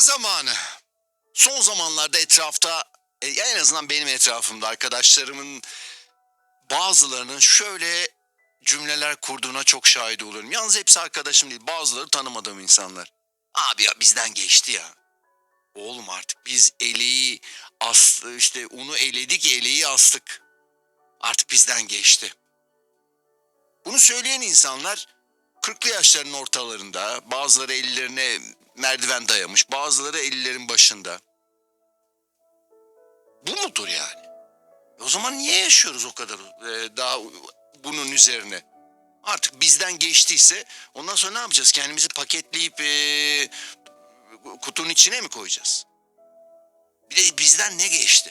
zamanı. Son zamanlarda etrafta, e, en azından benim etrafımda arkadaşlarımın bazılarının şöyle cümleler kurduğuna çok şahit oluyorum. Yalnız hepsi arkadaşım değil, bazıları tanımadığım insanlar. Abi ya bizden geçti ya. Oğlum artık biz eleği aslı işte unu eledik eleği astık. Artık bizden geçti. Bunu söyleyen insanlar 40'lı yaşların ortalarında bazıları ellerine merdiven dayamış bazıları ellerin başında. Bu mudur yani? O zaman niye yaşıyoruz o kadar e, daha bunun üzerine? Artık bizden geçtiyse ondan sonra ne yapacağız? Kendimizi paketleyip e, kutunun içine mi koyacağız? Bir de bizden ne geçti?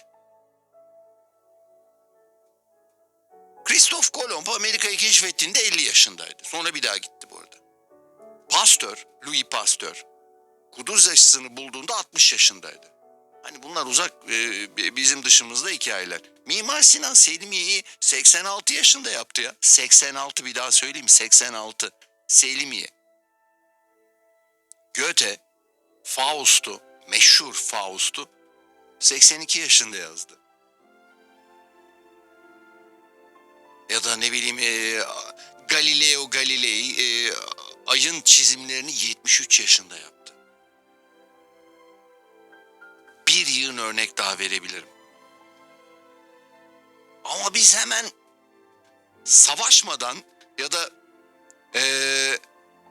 Christoph Kolomb Amerika'yı keşfettiğinde 50 yaşındaydı. Sonra bir daha gitti bu arada. Pasteur, Louis Pasteur, kuduz aşısını bulduğunda 60 yaşındaydı. Hani bunlar uzak e, bizim dışımızda hikayeler. Mimar Sinan Selimiye'yi 86 yaşında yaptı ya. 86 bir daha söyleyeyim 86. Selimiye. Goethe, Faust'u, meşhur Faust'u 82 yaşında yazdı. Ya da ne bileyim e, Galileo Galilei e, ayın çizimlerini 73 yaşında yaptı. Bir yığın örnek daha verebilirim. Ama biz hemen savaşmadan ya da e,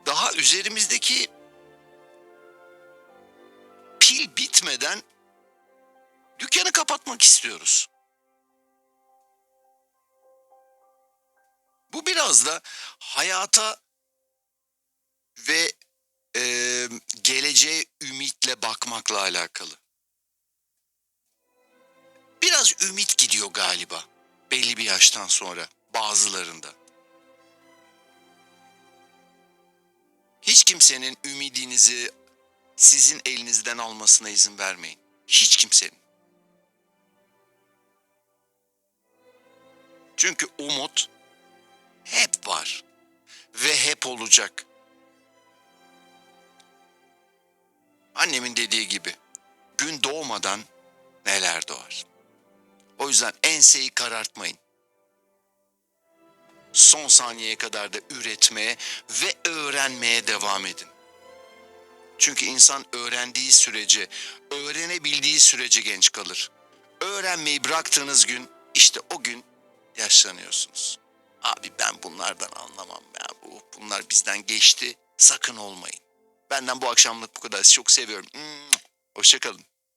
daha üzerimizdeki pil bitmeden dükkanı kapatmak istiyoruz. Bu biraz da hayata ve e, geleceğe ümitle bakmakla alakalı. Biraz ümit gidiyor galiba belli bir yaştan sonra bazılarında. Hiç kimsenin ümidinizi sizin elinizden almasına izin vermeyin. Hiç kimsenin. Çünkü umut hep var ve hep olacak. Annemin dediği gibi gün doğmadan neler doğar. O yüzden enseyi karartmayın. Son saniyeye kadar da üretmeye ve öğrenmeye devam edin. Çünkü insan öğrendiği sürece, öğrenebildiği sürece genç kalır. Öğrenmeyi bıraktığınız gün işte o gün yaşlanıyorsunuz. Abi ben bunlardan anlamam ya. Bu, bunlar bizden geçti. Sakın olmayın. Benden bu akşamlık bu kadar. Sizi çok seviyorum. Hoşçakalın.